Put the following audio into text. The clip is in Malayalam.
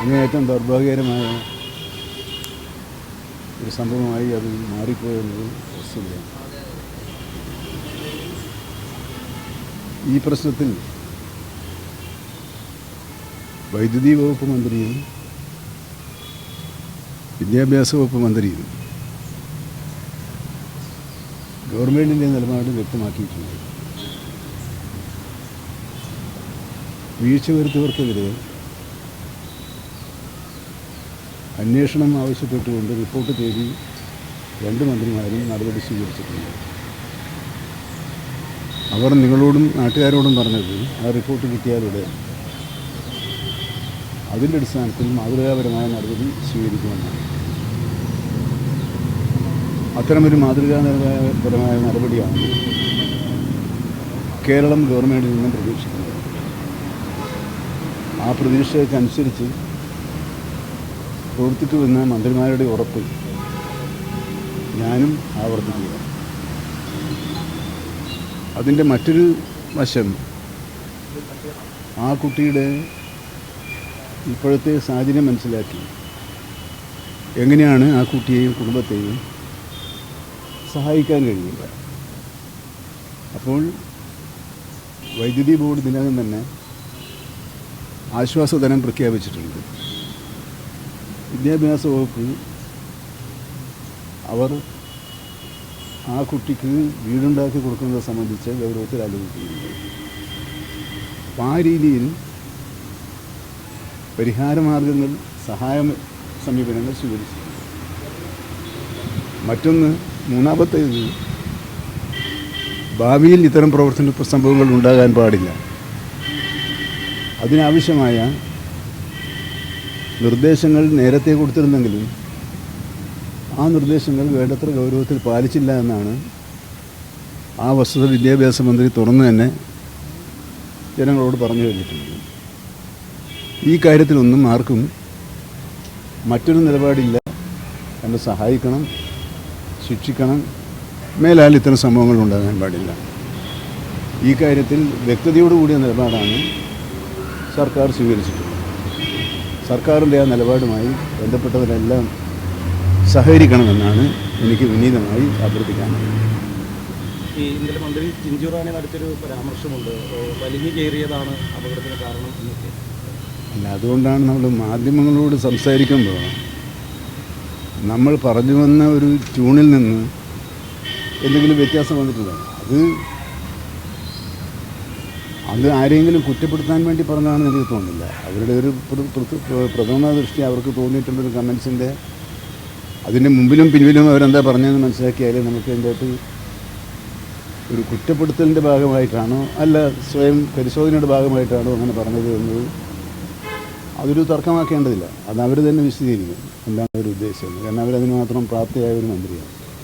അങ്ങേയറ്റം ദൗർഭാഗ്യകരമായ ഒരു സംഭവമായി അത് മാറിപ്പോയെന്നത് വസ്തുതയാണ് ഈ പ്രശ്നത്തിൽ വൈദ്യുതി വകുപ്പ് മന്ത്രിയും വിദ്യാഭ്യാസ വകുപ്പ് മന്ത്രിയും ഗവൺമെന്റിന്റെ നിലപാട് വ്യക്തമാക്കിയിട്ടുണ്ട്. വീഴ്ച വരുത്തിയവർക്കെതിരെ അന്വേഷണം ആവശ്യപ്പെട്ടുകൊണ്ട് റിപ്പോർട്ട് തേടി രണ്ട് മന്ത്രിമാരും നടപടി സ്വീകരിച്ചിട്ടുണ്ട്. അവർ നിങ്ങളോടും നാട്ടുകാരോടും പറഞ്ഞത് ആ റിപ്പോർട്ട് കിട്ടിയാലൂടെ അതിന്റെ അടിസ്ഥാനത്തിൽ മാതൃകാപരമായ നടപടി സ്വീകരിക്കുമെന്നാണ്. അത്തരമൊരു മാതൃകാപരമായ നടപടിയാണ് കേരളം ഗവൺമെന്റിൽ നിന്നും പ്രതീക്ഷിക്കുന്നത്. ആ പ്രതീക്ഷയ്ക്കനുസരിച്ച് പ്രവർത്തിക്കുമെന്ന മന്ത്രിമാരുടെ ഉറപ്പ് ഞാനും ആവർത്തിക്കുക. അതിന്റെ മറ്റൊരു വശം ആ കുട്ടിയുടെ ഇപ്പോഴത്തെ സാഹചര്യം മനസ്സിലാക്കി. എങ്ങനെയാണ് ആ കുട്ടിയെയും കുടുംബത്തെയും സഹായിക്കാൻ കഴിയില്ല അപ്പോൾ വൈദ്യുതി ബോർഡ് ഇതിനകം തന്നെ ആശ്വാസധനം പ്രഖ്യാപിച്ചിട്ടുണ്ട്. വിദ്യാഭ്യാസ വകുപ്പ് അവർ ആ കുട്ടിക്ക് വീടുണ്ടാക്കി കൊടുക്കുന്നത് സംബന്ധിച്ച് ഗൗരവത്തിൽ ആലോചിക്കുന്നുണ്ട് അപ്പം ആ രീതിയിൽ പരിഹാരമാർഗങ്ങൾ സഹായ സമീപനങ്ങൾ സ്വീകരിച്ചു. മറ്റൊന്ന് മൂന്നാമത്തേത് ഭാവിയിൽ ഇത്തരം പ്രവർത്തന സംഭവങ്ങൾ ഉണ്ടാകാൻ പാടില്ല. അതിനാവശ്യമായ നിർദ്ദേശങ്ങൾ നേരത്തെ കൊടുത്തിരുന്നെങ്കിലും ആ നിർദ്ദേശങ്ങൾ വേണ്ടത്ര ഗൗരവത്തിൽ പാലിച്ചില്ല എന്നാണ് ആ വസ്തുത വിദ്യാഭ്യാസ മന്ത്രി തുറന്നു തന്നെ ജനങ്ങളോട് പറഞ്ഞു കഴിഞ്ഞിട്ടുണ്ട് ഈ കാര്യത്തിലൊന്നും ആർക്കും മറ്റൊരു നിലപാടില്ല. എന്നെ സഹായിക്കണം ശിക്ഷിക്കണം. മേലാൽ ഇത്തരം സംഭവങ്ങൾ ഉണ്ടാകാൻ പാടില്ല. ഈ കാര്യത്തിൽ വ്യക്തതയോടുകൂടിയ നിലപാടാണ് സർക്കാർ സ്വീകരിച്ചിട്ടുള്ളത്. സർക്കാരിന്റെ ആ നിലപാടുമായി ബന്ധപ്പെട്ടവരെല്ലാം സഹകരിക്കണമെന്നാണ് എനിക്ക് വിനീതമായി അഭ്യർത്ഥിക്കാൻ ഈ ഇന്നലെ മന്ത്രി ചിഞ്ചു റാണി നടത്തിയൊരു പരാമർശമുണ്ട്. വലിഞ്ഞു കയറിയതാണ് അപകടത്തിന് കാരണം എന്നൊക്കെ. അല്ല അതുകൊണ്ടാണ് നമ്മൾ മാധ്യമങ്ങളോട് സംസാരിക്കുമ്പോൾ നമ്മൾ പറഞ്ഞു വന്ന ഒരു ട്യൂണിൽ നിന്ന് എന്തെങ്കിലും വ്യത്യാസം വന്നിട്ടുണ്ടോ? അത് അത് ആരെങ്കിലും കുറ്റപ്പെടുത്താൻ വേണ്ടി പറഞ്ഞതാണെന്ന് എനിക്ക് തോന്നുന്നില്ല. അവരുടെ ഒരു പ്ര- പ്ര- പ്രഥമ ദൃഷ്ടി അവർക്ക് തോന്നിയിട്ടുള്ളൊരു കമൻസിന്റെ അതിന്റെ മുമ്പിലും പിന്നിലും അവരെന്താ പറഞ്ഞതെന്ന് മനസ്സിലാക്കിയാൽ നമുക്ക് അതിന്റെ അകത്ത് ഒരു കുറ്റപ്പെടുത്തലിന്റെ ഭാഗമായിട്ടാണോ അല്ല സ്വയം പരിശോധനയുടെ ഭാഗമായിട്ടാണോ അങ്ങനെ പറഞ്ഞത് എന്നത് അതൊരു തർക്കമാക്കേണ്ടതില്ല. അത് അവർ തന്നെ വിശദീകരിക്കും. എന്താണ് അവർ ഉദ്ദേശിച്ചത് കാരണം അവരതിന് മാത്രം പ്രാപ്തിയായ ഒരു മന്ത്രിയാണ്.